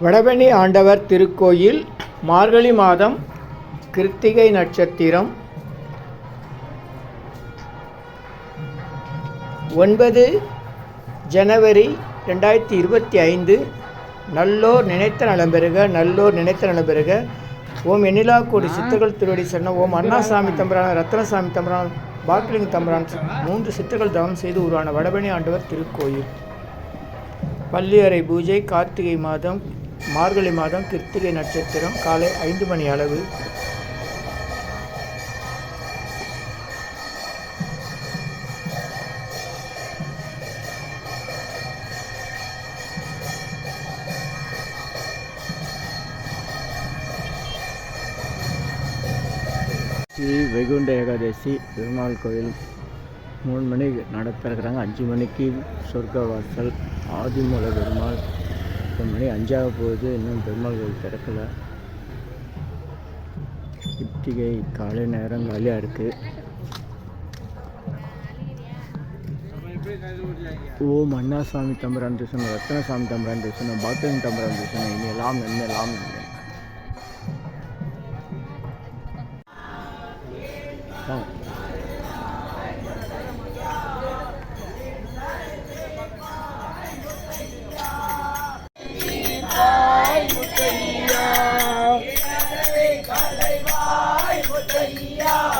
வடபழனி ஆண்டவர் திருக்கோயில் மார்கழி மாதம் கிருத்திகை நட்சத்திரம் ஒன்பது ஜனவரி ரெண்டாயிரத்தி இருபத்தி ஐந்து. நல்லோர் நினைத்த நலம்பெறுக நல்லோர் நினைத்த நலம்பெறுக ஓம் எண்ணிலா கோடி சித்தர்கள் திருவடி சொன்ன ஓம் அண்ணாசாமி தம்பரான் ரத்னசாமி தம்பரான் பாக்கலிங் தம்பரான் மூன்று சித்தர்கள் தவம் செய்து உருவான வடபணி ஆண்டவர் திருக்கோயில். பள்ளியறை பூஜை கார்த்திகை மாதம் மார்கழி மாதம் கிருத்திகை நட்சத்திரம் காலை ஐந்து மணி அளவு. ஸ்ரீ வைகுண்ட ஏகாதசி பெருமாள் கோயில். மூணு மணிக்கு நடத்திருக்கிறாங்க அஞ்சு மணிக்கு சொர்க்க வாசல் ஆதிமூல பெருமாள். இப்போ மணி அஞ்சாக போகுது இன்னும் பெருமாள் கோயில் திறக்கலை. கிருத்திகை காலை நேரம் காலியாக இருக்குது ஓம் அண்ணாசாமி தம்பரான் தூசணம் ரத்னசாமி தம்பரான் தூசணம் பாக்கியன் தம்பரான் தூசணம் இனி எல்லாம் என்ன எல்லாம் என்ன ஆ.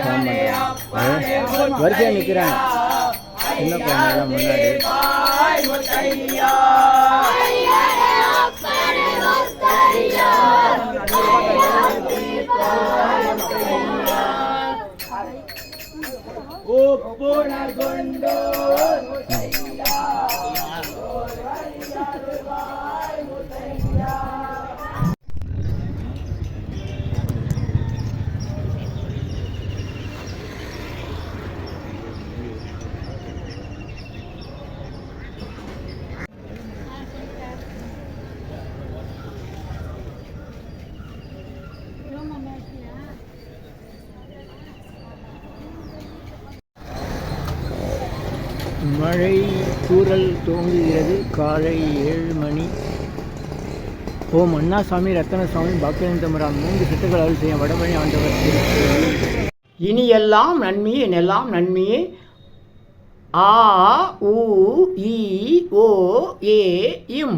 லைன் ஃபார்ம் பண்ணுறாங்க வரிசையாக நிற்கிறாங்க சின்ன குழந்தைலாம் முன்னாடி ஐயனே அப்பனே மழை கூறல் துவங்குகிறது. காலை ஏழு மணி. ஓம் அண்ணாசாமி ரத்தனசாமி பாக்கியந்தமராம் மூன்று சித்துக்கள் அருள் செய்ய வடமணி ஆண்டவர் இனி எல்லாம் நன்மையே எல்லாம் நன்மையே? ஆ உ இ ஓ ஏ இம்.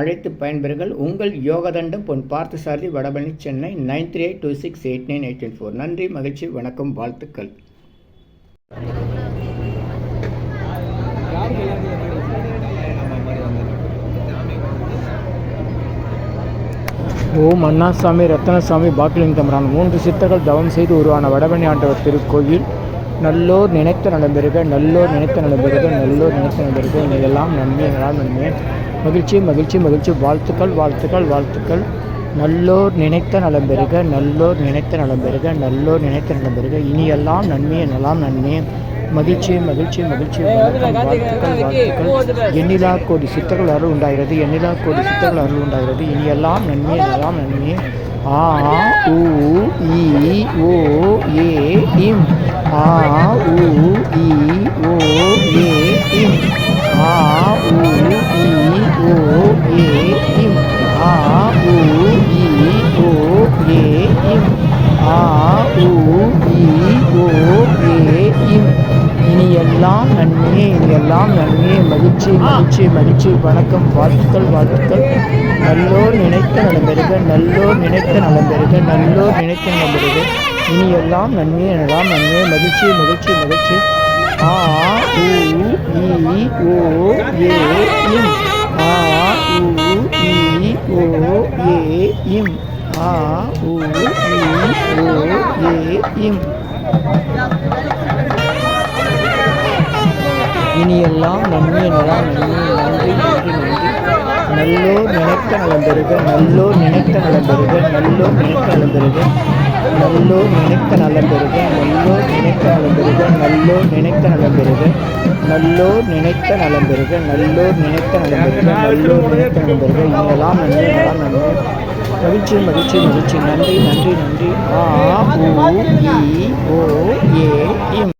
அழைத்து பயன்பெறுங்கள். உங்கள் Yogathandam Pon Parthasarathy Vadapalani Chennai nine three eight two six eight nine eight four. நன்றி மகிழ்ச்சி வணக்கம் வாழ்த்துக்கள். ஓம் அண்ணாசாமி ரத்தனசாமி பாக்கிலிங் தம்பரான் மூன்று சித்தர்கள் தவம் செய்து உருவான வடபழனி ஆண்டவர் திருக்கோயில். நல்லோர் நினைத்த நலம் நல்லோர் நினைத்த நலம் நல்லோர் நினைத்த நலம் பெறுக நன்மை எல்லாம் நன்மை. மகிழ்ச்சி மகிழ்ச்சி மகிழ்ச்சி. வாழ்த்துக்கள் வாழ்த்துக்கள் வாழ்த்துக்கள். நல்லோர் நினைத்த நலம் பெறுக நல்லோர் நினைத்த நலம் பெறுக நல்லோர் நினைத்த நலம் பெறுக. இனியெல்லாம் நன்மையே நலாம் நன்மையே மகிழ்ச்சி மகிழ்ச்சி மகிழ்ச்சி. வணக்கம், வாழ்த்துக்கள் வாழ்த்துக்கள். எண்ணிலா கோடி சித்தர்கள் அருள் உண்டாகிறது எண்ணிலா கோடி சித்தர்கள் அருள் உண்டாகிறது. இனியெல்லாம் நன்மையே நலாம் நன்மையே ஆ உ இ ஓ ஏ இம். ஆ உ இ ஓ ஏ இம். ஆ உ இ ஆ உ இ ஓ ஏ இம். ஆ உ இ ஓ ஏ இம். இனி எல்லாம் நன்மையே இனி எல்லாம் நன்மையே. மகிழ்ச்சி மகிழ்ச்சி மகிழ்ச்சி. வணக்கம் வாழ்த்துக்கள் வாழ்த்துக்கள். நல்லோர் நினைத்த நலம்பெறுக நல்லோர் நினைத்த நலம்பெறுக நல்லோர் நினைத்த நலம்பெறுக இனி எல்லாம் நன்மையே எல்லாம் நன்மையே. மகிழ்ச்சி மகிழ்ச்சி மகிழ்ச்சி. ஆ உ இ ஓ ஏ இம். ஆ உ இ ஓ ஏ இம். ஆ உ இ ஓ ஏ இம். இனியெல்லாம் நன்மை நலம் நன்றி நன்றி நன்றி. நல்லோர் நினைத்த நலம் பெறுக நல்லோர் நினைத்த நலம் பெறுக நல்லோர் நினைத்த நலம் பெறுக நல்லோ நினைத்த நலம் பெறுக நல்லோர் நினைத்த நலம் பெறுக நல்லோர் நினைத்த நலம் பெறுக நல்லோர் நினைத்த நலம் பெறுக நல்லோர் நினைத்த நலம் பெறுக நல்லோர் நினைத்த நலம் பெறுக இனியெல்லாம் நன்மை நலம் நன்மை மகிழ்ச்சி மகிழ்ச்சி மகிழ்ச்சி. நன்றி நன்றி நன்றி. ஆ உ இ ஓ ஏ இம்.